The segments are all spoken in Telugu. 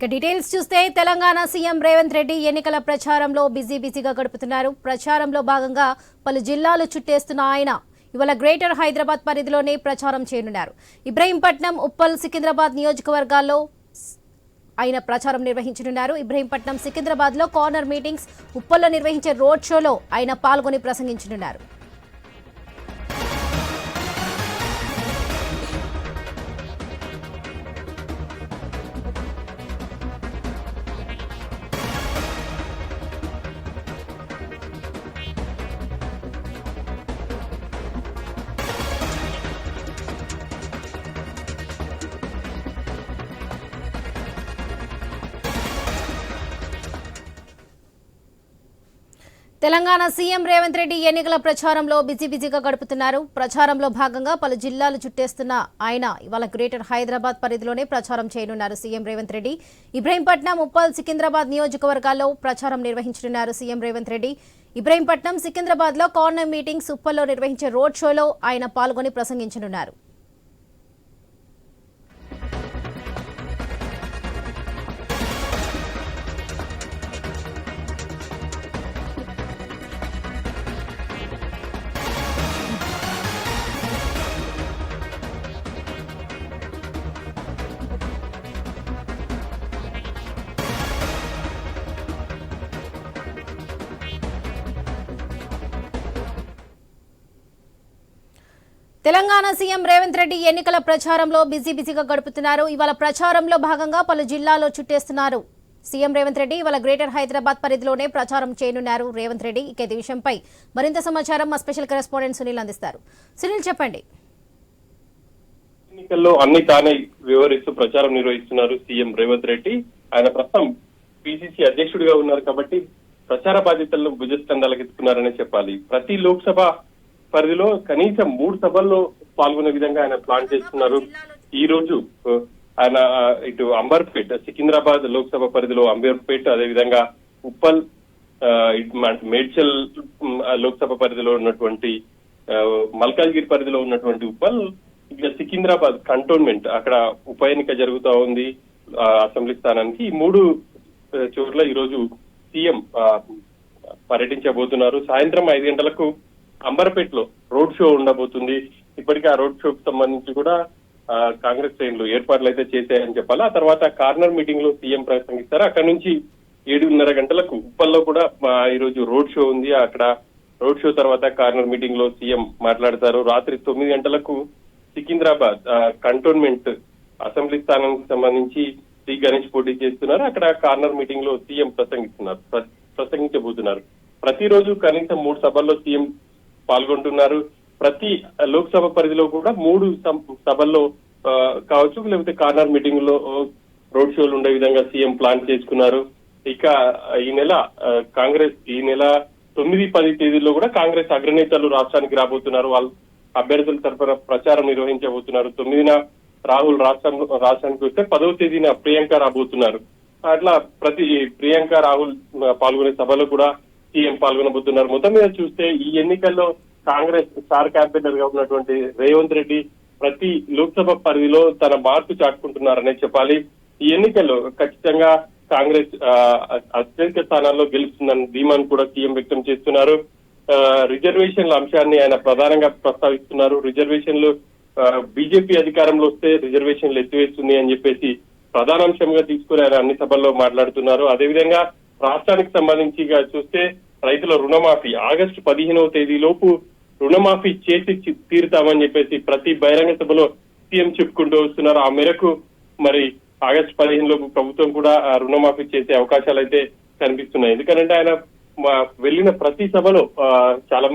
ఇక డీటెయిల్స్ చూస్తే తెలంగాణ సీఎం రేవంత్ రెడ్డి ఎన్నికల ప్రచారంలో బిజీ బిజీగా గడుపుతున్నారు. ప్రచారంలో భాగంగా పలు జిల్లాలు చుట్టేస్తున్న ఆయన ఇవాళ గ్రేటర్ హైదరాబాద్ పరిధిలోనే ప్రచారం చేయనున్నారు. ఇబ్రహీంపట్నం ఉప్పల్ సికింద్రాబాద్ నియోజకవర్గాల్లో ఆయన ప్రచారం నిర్వహించనున్నారు. ఇబ్రహీంపట్నం సికింద్రాబాద్లో కార్నర్ మీటింగ్స్ ఉప్పల్లో నిర్వహించే రోడ్ షోలో ఆయన పాల్గొని ప్రసంగించనున్నారు. తెలంగాణ సీఎం రేవంత్ రెడ్డి ఎన్నికల ప్రచారంలో బిజీ బిజీగా గడుపుతున్నారు. ప్రచారంలో భాగంగా పలు జిల్లాలు చుట్టేస్తున్న ఆయన ఇవాళ గ్రేటర్ హైదరాబాద్ పరిధిలోనే ప్రచారం చేయనున్నారు సీఎం రేవంత్ రెడ్డి. ఇబ్రహీంపట్నం ఉప్పల్ సికింద్రాబాద్ నియోజకవర్గాల్లో ప్రచారం నిర్వహించనున్నారు సీఎం రేవంత్ రెడ్డి. ఇబ్రహీంపట్నం సికింద్రాబాద్లో కార్నర్ మీటింగ్స్ ఉప్పల్లో నిర్వహించే రోడ్ షోలో ఆయన పాల్గొని ప్రసంగించనున్నారు. తెలంగాణ సీఎం రేవంత్ రెడ్డి ఎన్నికల ప్రచారంలో బిజీ బిజీగా గడుపుతున్నారు. ఇవాళ ప్రచారంలో భాగంగా పలు జిల్లాల్లో చుట్టేస్తున్నారు. సీఎం రేవంత్ రెడ్డి ఇవాళ గ్రేటర్ హైదరాబాద్ పరిధిలోనే ప్రచారం చేయనున్నారు రేవంత్ రెడ్డి. ఇక ఇది విషయంపై మరింత సమాచారం మా స్పెషల్ కరెస్పాండెంట్ సునీల్ అందిస్తారు. సునీల్ చెప్పండి. ఎన్నికల్లో అన్ని తానే వివరిస్తూ ప్రచారం నిర్వహిస్తున్నారు సీఎం రేవంత్ రెడ్డి. ఆయన ప్రస్తుతం పిసిసి అధ్యక్షుడిగా ఉన్నారు కాబట్టి ప్రచార బాధ్యతలను భుజస్కంధాలకు ఎత్తుకున్నారనే చెప్పాలి. ప్రతి లోక్సభ పరిధిలో కనీసం మూడు సభల్లో పాల్గొనే విధంగా ఆయన ప్లాన్ చేస్తున్నారు. ఈ రోజు ఆయన ఇటు అంబర్పేట్ సికింద్రాబాద్ లోక్సభ పరిధిలో అంబర్పేట్ అదేవిధంగా ఉప్పల్ ఆ, ఇటు మేడ్చల్ లోక్సభ పరిధిలో ఉన్నటువంటి మల్కాజ్గిరి పరిధిలో ఉన్నటువంటి ఉప్పల్ ఇక సికింద్రాబాద్ కంటోన్మెంట్ అక్కడ ఉప ఎన్నిక జరుగుతా ఉంది అసెంబ్లీ స్థానానికి. ఈ మూడు చోట్ల ఈరోజు సీఎం పర్యటించబోతున్నారు. సాయంత్రం ఐదు గంటలకు అంబర్పేటలో రోడ్ షో ఉండబోతుంది. ఇప్పటికే ఆ రోడ్ షోకి సంబంధించి కూడా కాంగ్రెస్ శ్రేణులు ఏర్పాట్లు అయితే చేశాయని చెప్పాలి. ఆ తర్వాత కార్నర్ మీటింగ్లో సీఎం ప్రసంగిస్తారు. అక్కడ నుంచి ఏడున్నర గంటలకు ఉప్పల్లో కూడా ఈరోజు ఈ రోజు రోడ్ షో ఉంది. అక్కడ రోడ్ షో తర్వాత కార్నర్ మీటింగ్లో సీఎం మాట్లాడతారు. రాత్రి తొమ్మిది గంటలకు సికింద్రాబాద్ కంటోన్మెంట్ అసెంబ్లీ స్థానానికి సంబంధించి శ్రీ గణేష్ పోటీ చేస్తున్నారు. అక్కడ కార్నర్ మీటింగ్లో సీఎం ప్రసంగిస్తున్నారు ప్రసంగించబోతున్నారు. ప్రతిరోజు కనీసం మూడు సభల్లో సీఎం పాల్గొంటున్నారు. ప్రతి లోక్సభ పరిధిలో కూడా మూడు సభల్లో కావచ్చు లేకపోతే కార్నర్ మీటింగ్లో రోడ్ షోలు ఉండే విధంగా సీఎం ప్లాన్ చేసుకున్నారు. ఇక ఈ నెల కాంగ్రెస్ ఈ నెల తొమ్మిది పది తేదీల్లో కూడా కాంగ్రెస్ అగ్రనేతలు రాష్ట్రానికి రాబోతున్నారు. వాళ్ళు అభ్యర్థుల తరఫున ప్రచారం నిర్వహించబోతున్నారు. తొమ్మిదిన రాహుల్ రాష్ట్రం రాష్ట్రానికి వస్తే పదవ తేదీన ప్రియాంక రాబోతున్నారు. అట్లా ప్రతి ప్రియాంక రాహుల్ పాల్గొనే సభలో కూడా సీఎం పాల్గొనబోతున్నారు. మొత్తం మీద చూస్తే ఈ ఎన్నికల్లో కాంగ్రెస్ స్టార్ క్యాంపెయినర్గా ఉన్నటువంటి రేవంత్ రెడ్డి ప్రతి లోక్సభ పరిధిలో తన మార్పు చాటుకుంటున్నారనే చెప్పాలి. ఈ ఎన్నికల్లో ఖచ్చితంగా కాంగ్రెస్ ఆ, అత్యధిక స్థానాల్లో గెలుస్తుందని ధీమాను కూడా సీఎం వ్యక్తం చేస్తున్నారు. ఆ, రిజర్వేషన్ల అంశాన్ని ఆయన ప్రధానంగా ప్రస్తావిస్తున్నారు. రిజర్వేషన్లు బీజేపీ అధికారంలో వస్తే రిజర్వేషన్లు ఎత్తివేస్తుంది అని చెప్పేసి ప్రధానాంశంగా తీసుకుని ఆయన అన్ని సభల్లో మాట్లాడుతున్నారు. అదేవిధంగా రాష్ట్రానికి సంబంధించి చూస్తే రైతుల రుణమాఫీ. ఆగస్టు పదిహేనవ తేదీలోపు రుణమాఫీ చేసి తీరుతామని చెప్పేసి ప్రతి బహిరంగ సభలో సీఎం చెప్పుకుంటూ వస్తున్నారు. ఆ మేరకు మరి ఆగస్టు పదిహేను లోపు ప్రభుత్వం కూడా రుణమాఫీ చేసే అవకాశాలు అయితే కనిపిస్తున్నాయి. ఎందుకంటే ఆయన మా- వెళ్ళిన ప్రతి సభలో చాలా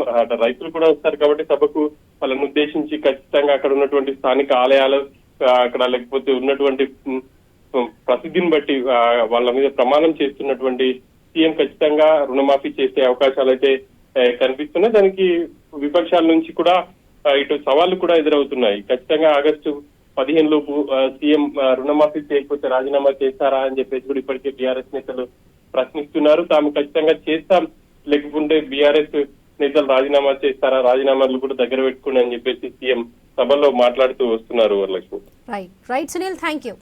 రైతులు కూడా వస్తారు కాబట్టి సభకు వాళ్ళని ఉద్దేశించి ఖచ్చితంగా అక్కడ ఉన్నటువంటి స్థానిక ఆలయాలు అక్కడ లేకపోతే ఉన్నటువంటి ప్రసిద్ధిని బట్టి వాళ్ళ మీద ప్రమాణం చేస్తున్నటువంటి సీఎం ఖచ్చితంగా రుణమాఫీ చేసే అవకాశాలు అయితే కనిపిస్తున్నాయి దానికి విపక్షాల నుంచి కూడా ఇటు సవాళ్ళు కూడా ఎదురవుతున్నాయి. ఖచ్చితంగా ఆగస్టు పదిహేను లోపు సీఎం రుణమాఫీ చేయకపోతే రాజీనామా చేస్తారా అని చెప్పేసి కూడా ఇప్పటికే బీఆర్ఎస్ నేతలు ప్రశ్నిస్తున్నారు. తాము ఖచ్చితంగా చేస్తాం. లేకుంటే బీఆర్ఎస్ నేతలు రాజీనామా చేస్తారా రాజీనామాలు కూడా దగ్గర పెట్టుకుని అని చెప్పేసి సీఎం సభలో మాట్లాడుతూ వస్తున్నారు Varalakshmi. Right right Sunil thank you